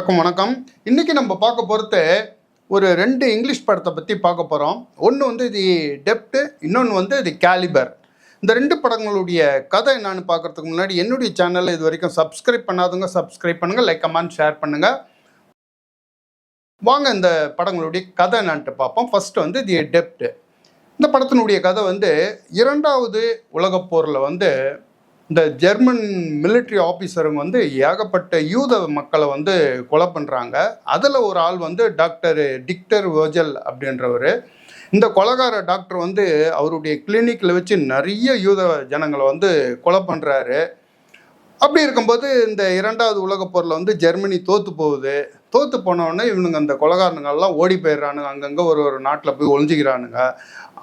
வணக்கம் வணக்கம். இன்றைக்கி நம்ம பார்க்க போகிறது ஒரு ரெண்டு இங்கிலீஷ் படத்தை பற்றி பார்க்க போகிறோம் ஒன்று வந்து தி டெப்ட்டு இன்னொன்று வந்து தி கேலிபர். இந்த ரெண்டு படங்களுடைய கதை என்னான்னு பார்க்கறதுக்கு முன்னாடி என்னுடைய சேனலில் இது வரைக்கும் சப்ஸ்கிரைப் பண்ணாதவங்க சப்ஸ்கிரைப் பண்ணுங்கள் லைக் கமெண்ட் ஷேர் பண்ணுங்கள் வாங்க இந்த படங்களுடைய கதை என்னான்ட்டு பார்ப்போம். ஃபஸ்ட்டு வந்து தி டெப்டு. இந்த படத்தினுடைய கதை வந்து இரண்டாவது உலகப் போரில் வந்து இந்த ஜெர்மன் மிலிட்ரி ஆஃபீஸருங்க வந்து ஏகப்பட்ட யூத மக்களை வந்து கொலை பண்ணுறாங்க அதில் ஒரு ஆள் வந்து டாக்டர் டிக்டர் வேர்ஜல் அப்படின்றவர். இந்த கொலைகார டாக்டர் வந்து அவருடைய கிளினிக்கில் வச்சு நிறைய யூத ஜனங்களை வந்து கொலை பண்ணுறாரு அப்படி இருக்கும்போது இந்த இரண்டாவது உலகப் போரில் வந்து ஜெர்மனி தோற்று போகுது. தோற்று போனவுடனே இவனுங்க அந்த கொலகாரனுங்கெல்லாம் ஓடி போயிடுறானுங்க. அங்கங்கே ஒரு ஒரு நாட்டில் போய் ஒழிஞ்சிக்கிறானுங்க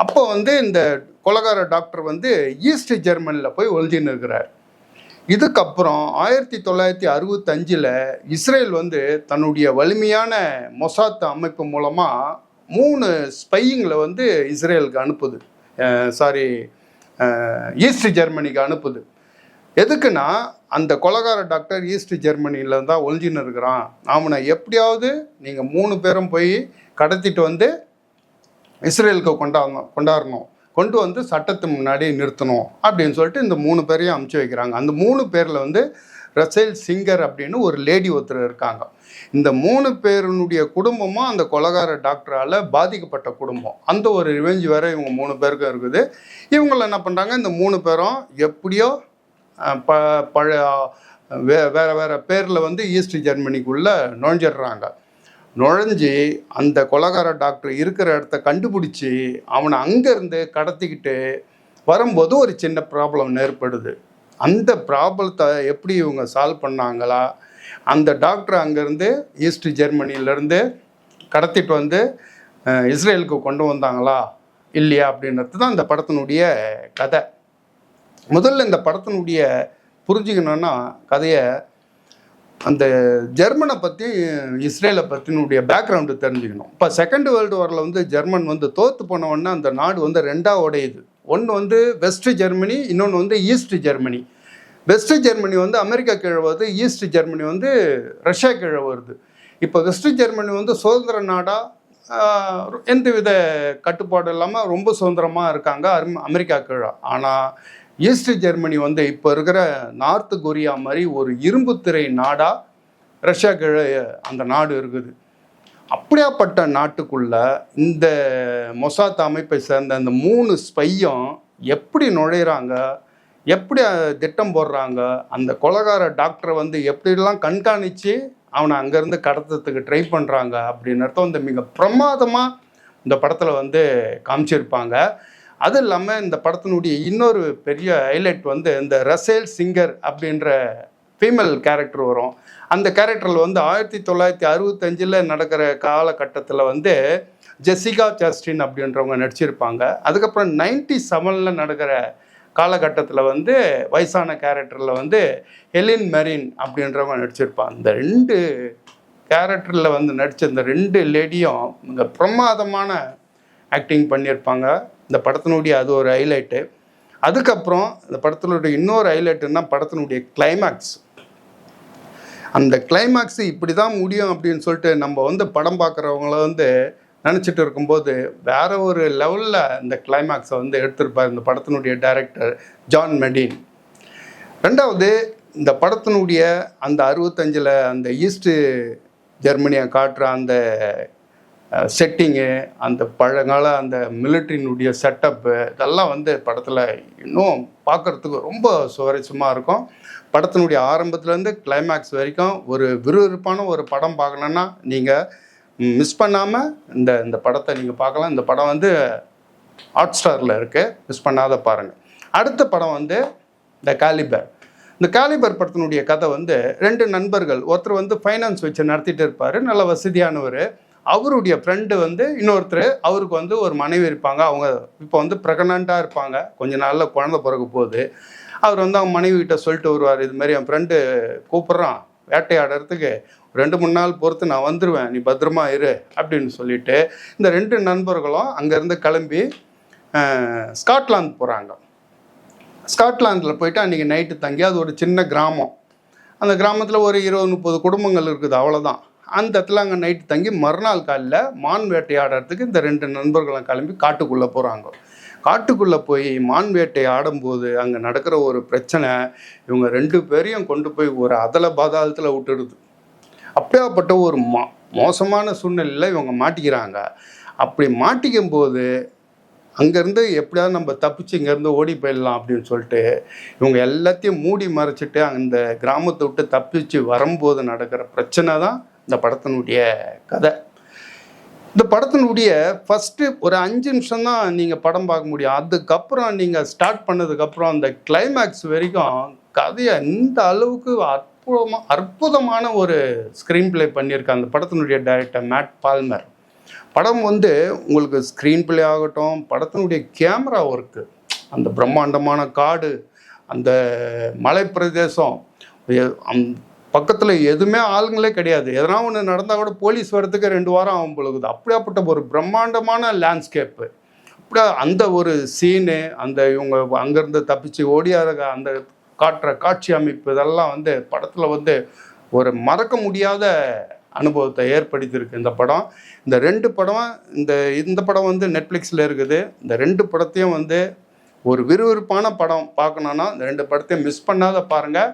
அப்போ வந்து இந்த கொலகார டாக்டர் வந்து ஈஸ்ட் ஜெர்மனியில் போய் ஒளிஞ்சின்னு இருக்கிறார். இதுக்கப்புறம் ஆயிரத்தி தொள்ளாயிரத்தி அறுபத்தஞ்சில் இஸ்ரேல் வந்து தன்னுடைய வலிமையான மொசாத் அமைப்பு மூலமாக மூணு ஸ்பையிங்களை வந்து இஸ்ரேலுக்கு அனுப்புது. Sorry east ஜெர்மனிக்கு அனுப்புது. எதுக்குன்னா அந்த கொலகார டாக்டர் ஈஸ்ட் ஜெர்மனியில் தான் ஒளிஞ்சின்னு இருக்கிறான். அவனை எப்படியாவது நீங்கள் மூணு பேரும் போய் கடத்திட்டு வந்து இஸ்ரேலுக்கு கொண்டாடணும் கொண்டாடணும் கொண்டு வந்து சட்டத்து முன்னாடி நிறுத்தணும் அப்படின்னு சொல்லிட்டு இந்த மூணு பேரையும் அமுச்சு வைக்கிறாங்க. அந்த மூணு பேரில் வந்து ரசேல் சிங்கர் அப்படின்னு ஒரு லேடி ஒருத்தர் இருக்காங்க. இந்த மூணு பேருனுடைய குடும்பமும் அந்த கொலகார டாக்டரால் பாதிக்கப்பட்ட குடும்பம். அந்த ஒரு ரிவெஞ்ச் வேற இவங்க மூணு பேருக்கும் இருக்குது. இவங்கள என்ன பண்ணுறாங்க இந்த மூணு பேரும் எப்படியோ ப பழ வே வேறு வேறு பேரில் வந்து ஈஸ்ட் ஜெர்மனிக்குள்ளே நுழைஞ்சிடுறாங்க. நுழைஞ்சி அந்த கொலகார டாக்டர் இருக்கிற இடத்த கண்டுபிடிச்சி அவனை அங்கேருந்து கடத்திக்கிட்டு வரும்போது ஒரு சின்ன ப்ராப்ளம் ஏற்படுது. அந்த ப்ராப்ளத்தை எப்படி இவங்க சால்வ் பண்ணாங்களா? அந்த டாக்டர் அங்கேருந்து ஈஸ்ட் ஜெர்மனியிலேருந்து கடத்திட்டு வந்து இஸ்ரேலுக்கு கொண்டு வந்தாங்களா? இல்லையா அப்படின்றது தான் அந்த படத்தினுடைய கதை. முதல்ல இந்த படத்தினுடைய புரிஞ்சுக்கணுன்னா கதையை அந்த ஜெர்மனை பற்றி இஸ்ரேலை பற்றினுடைய பேக்ரவுண்டு தெரிஞ்சுக்கணும். இப்போ செகண்ட் வேர்ல்டு வாரில் வந்து ஜெர்மன் வந்து தோற்று போனவொடனே அந்த நாடு வந்து ரெண்டாக உடையுது. ஒன்று வந்து வெஸ்ட் ஜெர்மனி இன்னொன்று வந்து ஈஸ்ட் ஜெர்மனி வெஸ்ட் ஜெர்மனி வந்து அமெரிக்கா கீழே வருது ஈஸ்ட் ஜெர்மனி வந்து ரஷ்யா கீழே வருது. இப்போ வெஸ்ட் ஜெர்மனி வந்து சுதந்திர நாடாக எந்தவித கட்டுப்பாடு இல்லாமல் ரொம்ப சுதந்திரமாக இருக்காங்க அரும்- அமெரிக்கா கீழே. ஆனால் ஈஸ்ட் ஜெர்மனி வந்து இப்போ இருக்கிற நார்த் கொரியா மாதிரி ஒரு இரும்பு திரை ரஷ்யா கிழ அந்த நாடு இருக்குது. அப்படியாப்பட்ட நாட்டுக்குள்ள இந்த மொசாத் அமைப்பை சேர்ந்த அந்த மூணு ஸ்பையும் எப்படி நுழையிறாங்க? எப்படி திட்டம் போடுறாங்க? அந்த கொலகார டாக்டரை வந்து எப்படிலாம் கண்காணித்து அவனை அங்கேருந்து கடத்துறதுக்கு ட்ரை பண்ணுறாங்க அப்படின்றத வந்து இந்த மிக பிரமாதமாக இந்த படத்தில் வந்து காமிச்சிருப்பாங்க. அது இல்லாமல் இந்த படத்தினுடைய இன்னொரு பெரிய ஹைலைட் வந்து இந்த ரசேல் சிங்கர் அப்படின்ற ஃபீமேல் கேரக்டர் வரும். அந்த கேரக்டரில் வந்து ஆயிரத்தி தொள்ளாயிரத்தி அறுபத்தஞ்சில் நடக்கிற காலகட்டத்தில் வந்து ஜெசிகா ஜஸ்டின் அப்படின்றவங்க நடிச்சிருப்பாங்க. அதுக்கப்புறம் நைன்டி செவனில் நடக்கிற காலகட்டத்தில் வந்து வயசான கேரக்டரில் வந்து ஹெலின் மெரின் அப்படின்றவங்க நடிச்சிருப்பாங்க. இந்த ரெண்டு கேரக்டரில் வந்து நடித்த இந்த ரெண்டு லேடியும் மிக பிரமாதமான ஆக்டிங் பண்ணியிருப்பாங்க. இந்த படத்தினுடைய அது ஒரு ஹைலைட்டு அதுக்கப்புறம் இந்த படத்தினுடைய இன்னொரு ஹைலைட்டுன்னா படத்தினுடைய கிளைமேக்ஸ் அந்த கிளைமேக்ஸு இப்படி தான் முடியும் அப்படின்னு சொல்லிட்டு நம்ம வந்து படம் பார்க்குறவங்கள வந்து நினச்சிட்டு இருக்கும்போது வேற ஒரு லெவலில் இந்த கிளைமேக்ஸை வந்து எடுத்திருப்பார் இந்த படத்தினுடைய டைரக்டர் ஜான் மெடின் ரெண்டாவது இந்த படத்தினுடைய அந்த அறுபத்தஞ்சில் அந்த ஈஸ்ட்டு ஜெர்மனியை காட்டுற அந்த செட்டிங்கு அந்த பழங்கால அந்த மிலிட்ரியினுடைய செட்டப்பு இதெல்லாம் வந்து படத்தில் இன்னும் பார்க்குறதுக்கு ரொம்ப சுவாரஸ்யமாக இருக்கும். படத்தினுடைய ஆரம்பத்துலேருந்து கிளைமேக்ஸ் வரைக்கும் ஒரு விறுவிறுப்பான ஒரு படம் பார்க்கணுன்னா நீங்கள் மிஸ் பண்ணாமல் இந்த இந்த படத்தை நீங்கள் பார்க்கலாம். இந்த படம் வந்து ஹாட் ஸ்டாரில் இருக்குது மிஸ் பண்ணாத பாருங்கள் அடுத்த படம் வந்து த காலிபர் இந்த காலிபர் படத்தினுடைய கதை வந்து ரெண்டு நண்பர்கள் ஒருத்தர் வந்து ஃபைனான்ஸ் வச்சு நடத்திட்டு இருப்பார். நல்ல வசதியானவர். அவருடைய ஃப்ரெண்டு வந்து இன்னொருத்தர் அவருக்கு வந்து ஒரு மனைவி இருப்பாங்க. அவங்க இப்போ வந்து ப்ரெக்னண்ட்டாக இருப்பாங்க. கொஞ்ச நாளில் குழந்தை பிறக்க போகுது. அவர் வந்து அவங்க மனைவி கிட்ட சொல்லிட்டு வருவார் இது மாதிரி என் ஃப்ரெண்டு கூப்பிட்றான். வேட்டையாடுறதுக்கு ரெண்டு மூணு நாள் பொறுத்து நான் வந்துடுவேன் நீ பத்திரமா இரு. அப்படின்னு சொல்லிட்டு இந்த ரெண்டு நண்பர்களும் அங்கேருந்து கிளம்பி ஸ்காட்லாந்து போகிறாங்க ஸ்காட்லாந்தில் போயிட்டு அன்றைக்கி நைட்டு தங்கி அது ஒரு சின்ன கிராமம். அந்த கிராமத்தில் ஒரு இருபது முப்பது குடும்பங்கள் இருக்குது. அவ்வளோதான் அந்த இடத்துல அங்கே நைட்டு தங்கி மறுநாள் காலையில் மான் வேட்டையாடுறதுக்கு இந்த ரெண்டு நண்பர்களும் கிளம்பி காட்டுக்குள்ளே போகிறாங்க காட்டுக்குள்ளே போய் மான் வேட்டை ஆடும்போது அங்கே நடக்கிற ஒரு பிரச்சனை இவங்க ரெண்டு பேரையும் கொண்டு போய் ஒரு அதல பாதாளத்தில் விட்டுடுது. அப்படியாப்பட்ட ஒரு மோ மோசமான சூழ்நிலையில் இவங்க மாட்டிக்கிறாங்க. அப்படி மாட்டிக்கும் போது அங்கேருந்து எப்படியாவது நம்ம தப்பிச்சு இங்கேருந்து ஓடி போயிடலாம் அப்படின்னு சொல்லிட்டு இவங்க எல்லாத்தையும் மூடி மறைச்சிட்டு அந்த கிராமத்தை விட்டு தப்பிச்சு வரும்போது நடக்கிற பிரச்சனை தான் இந்த படத்தினுடைய கதை. இந்த படத்தினுடைய ஃபஸ்ட்டு ஒரு அஞ்சு நிமிஷம் தான் நீங்கள் படம் பார்க்க முடியும். அதுக்கப்புறம் நீங்கள் ஸ்டார்ட் பண்ணதுக்கப்புறம் அந்த கிளைமேக்ஸ் வரைக்கும் கதையை இந்த அளவுக்கு அற்புதமாக அற்புதமான ஒரு ஸ்க்ரீன் பிளே பண்ணியிருக்காங்க அந்த படத்தினுடைய டைரக்டர் மேட் பால்மர் படம் வந்து உங்களுக்கு ஸ்க்ரீன் பிளே ஆகட்டும் படத்தினுடைய கேமரா ஒர்க்கு அந்த பிரம்மாண்டமான காடு அந்த மலை பிரதேசம் அந் பக்கத்தில் எதுவுமே ஆளுங்களே கிடையாது. எதனா ஒன்று நடந்தால் கூட போலீஸ் வரத்துக்கு ரெண்டு வாரம் ஆகும் பொழுது. அப்படியாப்பட்ட ஒரு பிரம்மாண்டமான லேண்ட்ஸ்கேப்பு அப்படியே அந்த ஒரு சீனு அந்த இவங்க அங்கேருந்து தப்பிச்சு ஓடியார அந்த காட்டுற காட்சி அமைப்பு இதெல்லாம் வந்து படத்தில் வந்து ஒரு மறக்க முடியாத அனுபவத்தை ஏற்படுத்தியிருக்கு. இந்த படம் இந்த ரெண்டு படம் இந்த இந்த படம் வந்து நெட்ஃப்ளிக்ஸில் இருக்குது. இந்த ரெண்டு படத்தையும் வந்து ஒரு விறுவிறுப்பான படம் பார்க்கணுன்னா இந்த ரெண்டு படத்தையும் மிஸ் பண்ணாத பாருங்கள்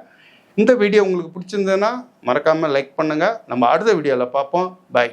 இந்த வீடியோ உங்களுக்கு பிடிச்சிருந்ததுன்னா மறக்காமல் லைக் பண்ணுங்கள் நம்ம அடுத்த வீடியோவில் பார்ப்போம். பை